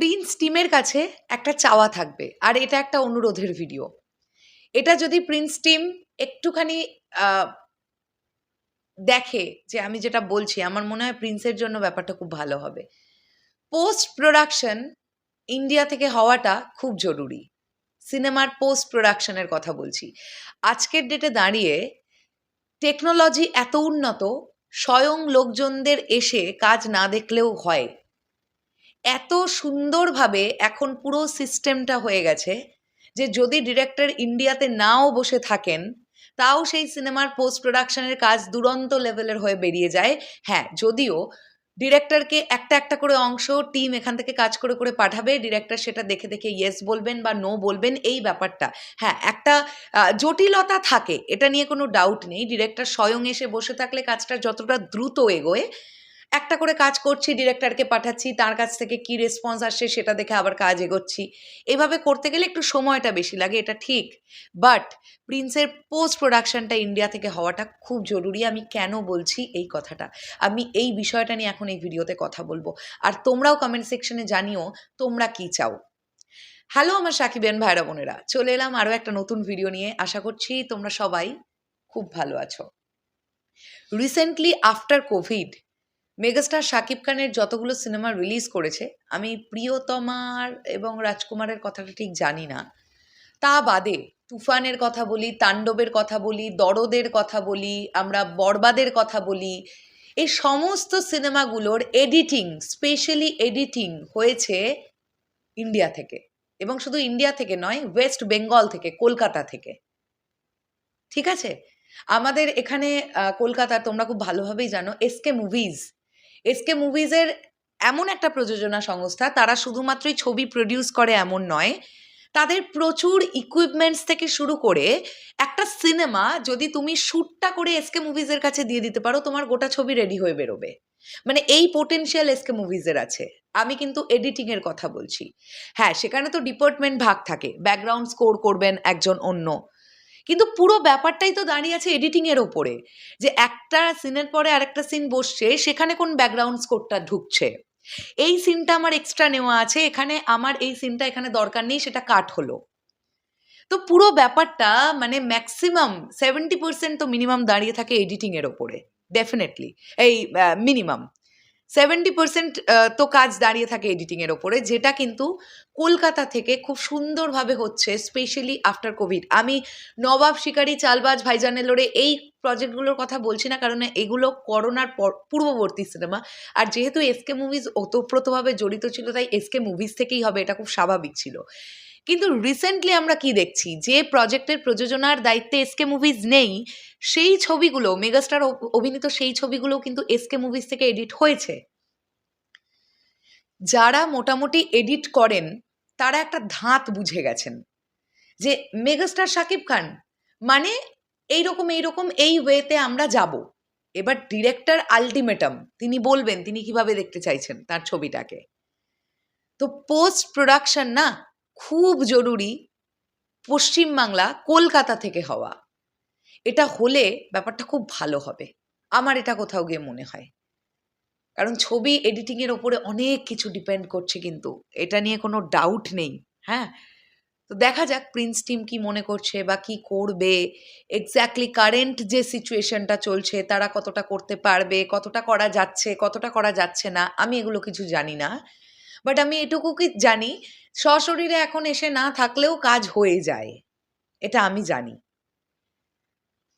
Prince টিমের কাছে একটা চাওয়া থাকবে। আর এটা একটা অনুরোধের ভিডিও এটা যদি প্রিন্স টিম একটুখানি দেখে যে আমি যেটা বলছি, আমার মনে হয় প্রিন্সের জন্য ব্যাপারটা খুব ভালো হবে। পোস্ট প্রোডাকশন ইন্ডিয়া থেকে হওয়াটা খুব জরুরি। সিনেমার পোস্ট প্রোডাকশনের কথা বলছি। আজকের ডেটে দাঁড়িয়ে টেকনোলজি এত উন্নত, স্বয়ং লোকজনদের এসে কাজ না দেখলেও হয়। এত সুন্দরভাবে এখন পুরো সিস্টেমটা হয়ে গেছে যে যদি ডিরেক্টর ইন্ডিয়াতে নাও বসে থাকেন, তাও সেই সিনেমার পোস্ট প্রোডাকশনের কাজ দুরন্ত লেভেলের হয়ে বেরিয়ে যায়। হ্যাঁ যদিও ডিরেক্টরকে একটা একটা করে অংশ টিম এখান থেকে কাজ করে করে পাঠাবে ডিরেক্টর সেটা দেখে দেখে ইয়েস বলবেন বা নো বলবেন, এই ব্যাপারটা। হ্যাঁ একটা জটিলতা থাকে, এটা নিয়ে কোনো ডাউট নেই। ডিরেক্টর স্বয়ং এসে বসে থাকলে কাজটা যতটা দ্রুত এগোয় একটা করে কাজ করছি ডিরেক্টরকে পাঠাচ্ছি, তার কাছ থেকে কি রেসপন্স আসছে সেটা দেখে আবার কাজ এগোচ্ছি। এভাবে করতে গেলে একটু সময়টা বেশি লাগে, এটা ঠিক। বাট প্রিন্সের পোস্ট প্রোডাকশনটা ইন্ডিয়া থেকে হওয়াটা খুব জরুরি, আমি কেন বলছি এই কথাটা? আমি এই বিষয়টা নিয়ে এখন এই ভিডিওতে কথা বলব। আর তোমরাও কমেন্ট সেকশনে জানিও, তোমরা কি চাও? হ্যালো আমার সাকিবেন ভাইরা বোনেরা, চলে এলাম আরও একটা নতুন ভিডিও নিয়ে। আশা করছি তোমরা সবাই খুব ভালো আছো। Recently after covid megastar Shakib খানের যতগুলো সিনেমা রিলিজ করেছে, আমি প্রিয়তমার এবং রাজকুমারের কথাটা ঠিক জানি না। তা বাদে তুফানের কথা বলি, তাণ্ডবের কথা বলি, দরদের কথা বলি, আমরা বরবাদের কথা বলি, এই সমস্ত সিনেমাগুলোর এডিটিং স্পেশালি এডিটিং হয়েছে ইন্ডিয়া থেকে। এবং শুধু ইন্ডিয়া থেকে নয় ওয়েস্ট বেঙ্গল থেকে, কলকাতা থেকে। ঠিক আছে? আমাদের এখানে কলকাতা তোমরা খুব ভালোভাবেই জানো এসকে মুভিজ এসকে মুভিজের এমন একটা প্রযোজনা সংস্থা, তারা শুধুমাত্রই ছবি প্রডিউস করে এমন নয়, তাদের প্রচুর ইকুইপমেন্টস থেকে শুরু করে একটা সিনেমা যদি তুমি শ্যুটটা করে এসকে মুভিজের কাছে দিয়ে দিতে পারো, তোমার গোটা ছবি রেডি হয়ে বেরোবে। মানে এই পোটেনশিয়াল এসকে মুভিজের আছে। আমি কিন্তু এডিটিং এর কথা বলছি। হ্যাঁ সেখানে তো ডিপার্টমেন্ট ভাগ থাকে। ব্যাকগ্রাউন্ড স্কোর করবেন একজন অন্য। কিন্তু পুরো ব্যাপারটাই তো দাঁড়িয়ে আছে এডিটিং এর ওপরে। যে একটা সিনের পরে আরেকটা সিন বসছে, সেখানে কোন ব্যাকগ্রাউন্ড স্কোরটা ঢুকছে? এই সিনটা আমার এক্সট্রা নেওয়া আছে, এখানে আমার এই সিনটা এখানে দরকার নেই, সেটা কাট হলো। তো পুরো ব্যাপারটা মানে ম্যাক্সিমাম সেভেন্টি পার্সেন্ট তো মিনিমাম দাঁড়িয়ে থাকে এডিটিং এর ওপরে ডেফিনেটলি এই মিনিমাম সেভেন্টি পার্সেন্ট তো কাজ দাঁড়িয়ে থাকে এডিটিংয়ের ওপরে, যেটা কিন্তু কলকাতা থেকে খুব সুন্দরভাবে হচ্ছে স্পেশালি আফটার কোভিড আমি নবাব শিকারী, চালবাজ, ভাইজানের লড়ে এই প্রজেক্টগুলোর কথা বলছি না, কারণ এগুলো করোনার পর, পূর্ববর্তী সিনেমা আর যেহেতু এসকে মুভিজ ওতপ্রোতভাবে জড়িত ছিল, তাই এসকে মুভিজ থেকেই হবে, এটা খুব স্বাভাবিক ছিল। কিন্তু রিসেন্টলি আমরা কি দেখছি? যে প্রজেক্টের প্রযোজনার দায়িত্বে এসকে মুভিজ নেই, সেই ছবিগুলো মেগাস্টার অভিনীত সেই ছবিগুলো কিন্তু এসকে মুভিজ থেকে এডিট হয়েছে। যারা মোটামুটি এডিট করেন, তারা একটা ধাঁত বুঝে গেছেন। যে মেগাস্টার শাকিব খান মানে এইরকম এইরকম, এই ওয়েতে আমরা যাব। এবার ডিরেক্টর আলটিমেটাম তিনি বলবেন, তিনি কীভাবে দেখতে চাইছেন তার ছবিটাকে। তো পোস্ট প্রোডাকশন না খুব জরুরি পশ্চিমবাংলা কলকাতা থেকে হওয়া। এটা হলে ব্যাপারটা খুব ভালো হবে। আমার এটা কোথাও গিয়ে মনে হয়। কারণ ছবি এডিটিংয়ের ওপরে অনেক কিছু ডিপেন্ড করছে কিন্তু। এটা নিয়ে কোনো ডাউট নেই হ্যাঁ? তো দেখা যাক প্রিন্স টিম কি মনে করছে বা কি করবে। এক্স্যাক্টলি কারেন্ট যে সিচুয়েশনটা চলছে, তারা কতটা করতে পারবে, কতটা করা যাচ্ছে, কতটা করা যাচ্ছে না, আমি এগুলো কিছু জানি না। বাট আমি এটুকু কি জানি, সশরীরে এখন এসে না থাকলেও কাজ হয়ে যায়। এটা আমি জানি।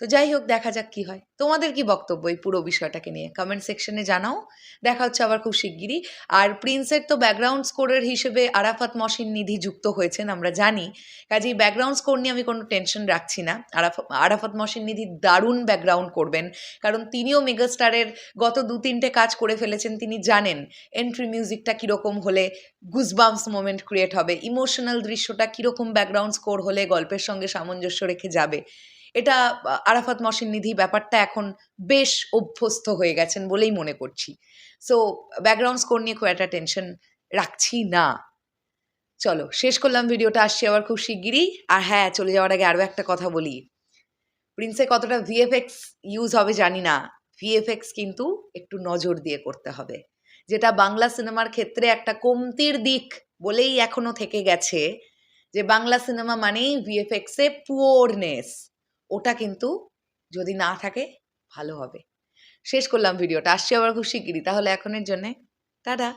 তো যাই হোক, দেখা যাক কি হয়। তোমাদের কি বক্তব্য এই পুরো বিষয়টাকে নিয়ে? কমেন্ট সেকশনে জানাও। দেখা হচ্ছে আবার খুব শিগগিরই। আর প্রিন্সের তো ব্যাকগ্রাউন্ড স্কোরের হিসেবে আরাফাত মসিন নিধি যুক্ত হয়েছেন, আমরা জানি। কাজেই ব্যাকগ্রাউন্ড স্কোর নিয়ে আমি কোনো টেনশন রাখছি না। আরাফ, আরাফাত মসিন নিধি দারুণ ব্যাকগ্রাউন্ড করবেন। কারণ তিনিও মেগাস্টারের গত দু তিনটে কাজ করে ফেলেছেন, তিনি জানেন এন্ট্রি মিউজিকটা কীরকম হলে গুজবাম্পস মোমেন্ট ক্রিয়েট হবে ইমোশনাল দৃশ্যটা কীরকম ব্যাকগ্রাউন্ড স্কোর হলে গল্পের সঙ্গে সামঞ্জস্য রেখে যাবে। এটা আরাফাত মসিন নিধি ব্যাপারটা এখন বেশ অভ্যস্ত হয়ে গেছেন বলেই মনে করছি। সো ব্যাকগ্রাউন্ড স্কোর নিয়ে খুব একটা টেনশন রাখছি না। চলো, শেষ করলাম ভিডিওটা আসছি আবার খুব শিগগিরই। আর হ্যাঁ চলে যাওয়ার আগে আরও একটা কথা বলি। প্রিন্সে কতটা ভিএফএক্স ইউজ হবে জানি না। ভিএফএক্স কিন্তু একটু নজর দিয়ে করতে হবে। যেটা বাংলা সিনেমার ক্ষেত্রে একটা কমতির দিক বলেই এখনও থেকে গেছে। যে বাংলা সিনেমা মানেই ভিএফএক্সে পুওরনেস ওটা কিন্তু যদি না থাকে, ভালো হবে। শেষ করলাম ভিডিওটা। আসছি আবার খুব শিগগিরি তাহলে এখনের জন্যে, টাটা।